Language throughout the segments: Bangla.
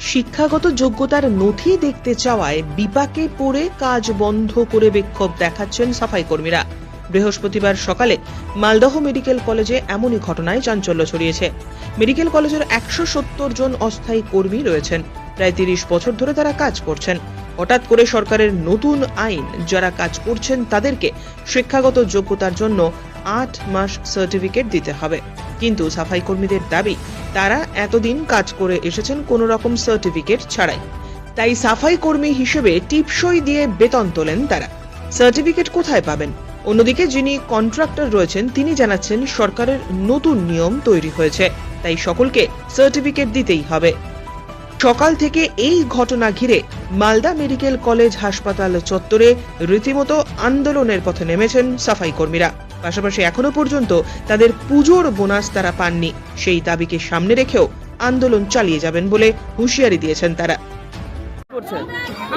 শিক্ষাগত যোগ্যতার নথি দেখতে চাওয়ায় বিপাকে পড়ে কাজ বন্ধ করে বিক্ষোভ দেখাচ্ছেন সাফাই কর্মীরা বৃহস্পতিবার সকালে মালদহ মেডিকেল কলেজে এমনই ঘটনায় চাঞ্চল্য ছড়িয়েছে। মেডিকেল কলেজের একশো সত্তর জন অস্থায়ী কর্মী রয়েছেন। প্রায় তিরিশ বছর ধরে তারা কাজ করছেন। হঠাৎ করে সরকারের নতুন আইন যারা কাজ করছেন তাদেরকে শিক্ষাগত যোগ্যতার জন্য আট মাস সার্টিফিকেট দিতে হবে। কিন্তু সাফাই কর্মীদের দাবি, তারা এতদিন কাজ করে এসেছেন কোনো রকম সার্টিফিকেট ছাড়াই। তাই সাফাই কর্মী হিসেবে টিপসই দিয়ে বেতন তোলেন তারা। সার্টিফিকেট কোথায় পাবেন? অন্যদিকে যিনি কন্ট্রাক্টর রয়েছেন, তিনি জানাচ্ছেন সরকারের নতুন নিয়ম তৈরি হয়েছে, তাই সকলকে সার্টিফিকেট দিতেই হবে। সকাল থেকে এই ঘটনা ঘিরে মালদা মেডিকেল কলেজ হাসপাতাল চত্বরে রীতিমতো আন্দোলনের পথে নেমেছেন সাফাই কর্মীরা পাশাপাশি এখনও পর্যন্ত তাদের পুজোর বোনাস তারা পাননি। সেই দাবিকে সামনে রেখেও আন্দোলন চালিয়ে যাবেন বলে হুঁশিয়ারি দিয়েছেন তারা।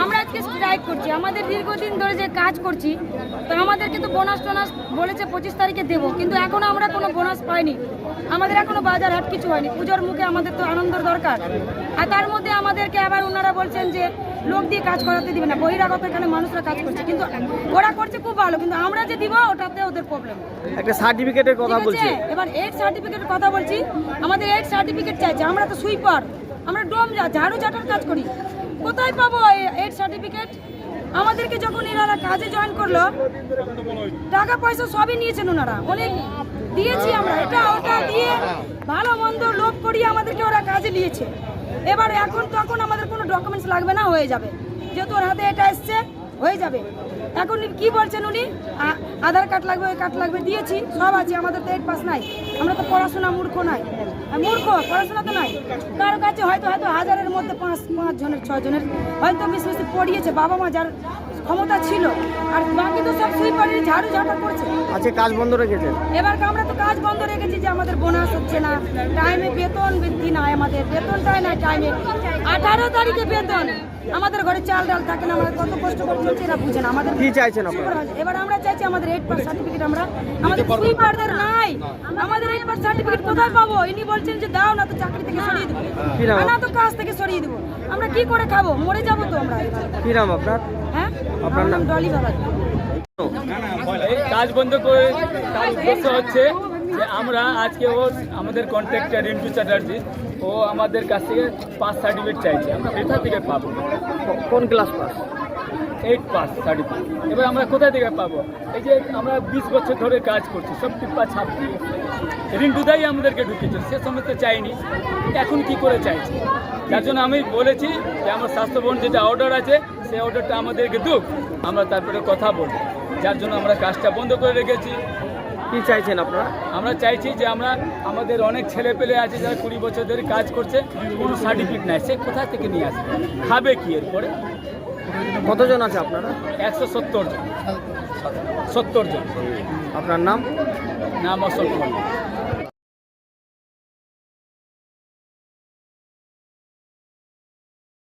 আমরা আজকে স্ট্রাইক করছি। আমাদের দীর্ঘদিন ধরে যে কাজ করছি, তো আমাদেরকে তো বোনাস টোনাস বলেছে পঁচিশ তারিখে দেবো, কিন্তু এখনও আমরা কোনো বোনাস পাইনি। আমাদের এখনও বাজার হাট কিছু হয়নি। পুজোর মুখে আমাদের তো আনন্দের দরকার। আর তার মধ্যে আমাদেরকে আবার ওনারা বলছেন যে লোক দিয়ে কাজ করাতে দিবে না। বহিরাগত এখানে মানুষরা কাজ করছে। কিন্তু ওরা করছে খুব ভালো কিন্তু আমরা যে দিব ওটাতে ওদের প্রবলেম একটা সার্টিফিকেটের কথা বলছে? এবার এড সার্টিফিকেটের কথা বলছি। আমাদের এড সার্টিফিকেট চাইছে। আমরা তো সুইপার আমরা ডোম ঝাড়ু ঝাঁটার কাজ করি। কোথায় পাবো এড সার্টিফিকেট আমাদেরকে যখন এনারা কাজে জয়েন করল টাকা পয়সা সবই নিয়েছেন ওনারা। অনেক দিয়েছি আমরা। এটা ওটা দিয়ে ভালো মন্দ লোভ করিয়ে আমাদেরকে ওরা কাজে নিয়েছে। এবার এখন তখন আমাদের কোনো ডকুমেন্টস লাগবে না, হয়ে যাবে। যেহেতু ওর হাতে এটা এসছে, হয়ে যাবে। এখন কি বলছেন উনি? আধার কার্ড লাগবে, ওই কার্ড লাগবে, দিয়েছি, সব আছে, আমাদের তো এইট পাস নাই। আমরা তো পড়াশোনা মূর্খ নাই মূর্খ, পড়াশোনা তো নাই কারও কাছে হয়তো হয়তো হাজারের মধ্যে পাঁচ পাঁচ জনের ছজনের জনের হয়তো বেশি বেশি পড়িয়েছে, বাবা মা যার ক্ষমতা ছিল আর বাকি তো সব সুইপারের ঝাড়ু ঝাঁটা করছে। আজকে কাজ বন্ধ রেখেছেন এবার আমরা তো কাজ বন্ধ রেখেছি যে আমাদের বোনাস হচ্ছে না। টাইমে বেতন বৃদ্ধি নাই আমাদের। বেতনটাই নাই টাইমে আঠারো তারিখে বেতন। আমাদের ঘরে চাল ডাল থাকে না আমাদের কত কষ্ট করে চলছে এরা বুঝে না। আমাদের কি চাইছেন আপনারা? এবার আমরা চাইছি আমাদের এইট পাস সার্টিফিকেট আমরা। আমাদের সুইপারদের নাই। আমাদের এইট পাস সার্টিফিকেট কোথায় পাবো? ইনি বলছেন যে দাও না তো চাকরি থেকে সরিয়ে দেবো? আর না তো কাজ থেকে সরিয়ে দেবো। আমরা কি করে খাব? মরে যাব তো আমরা। কি নাম আপনার? হ্যাঁ? আপনার নাম? নাম? ডলি কাজ বন্ধ করে কাজ উদ্দেশ্য হচ্ছে যে আমরা আজকে ও আমাদের কন্ট্রাক্টার রিন্টু চ্যাটার্জি ও আমাদের কাছ থেকে পাস সার্টিফিকেট চাইছে। আমরা কোথা থেকে পাবো। কোন class pass eight pass certificate এবার আমরা কোথায় থেকে পাবো? এই যে আমরা বিশ বছর ধরে কাজ করছি সব টিপ্পা ছাপ দিয়ে। রিন্টুদাই আমাদেরকে ঢুকেছে সে সময় তো চাইনি। এখন কি করে চাইছে? যার জন্য আমি বলেছি যে আমার স্বাস্থ্যভবন যেটা অর্ডার আছে সেই অর্ডারটা আমাদেরকে দুক আমরা তারপরে কথা বলব। যার জন্য আমরা কাজটা বন্ধ করে রেখেছি। কি চাইছেন আপনারা? আমরা চাইছি যে আমরা আমাদের অনেক ছেলে পেলে আছে যারা কুড়ি বছর ধরে কাজ করছে কোনো সার্টিফিকেট নাই। সে কোথা থেকে নিয়ে আসবে? খাবে কি এরপরে? কতজন আছে আপনারা? একশো সত্তর জন। সত্তর জন। আপনার নাম? নাম অশোক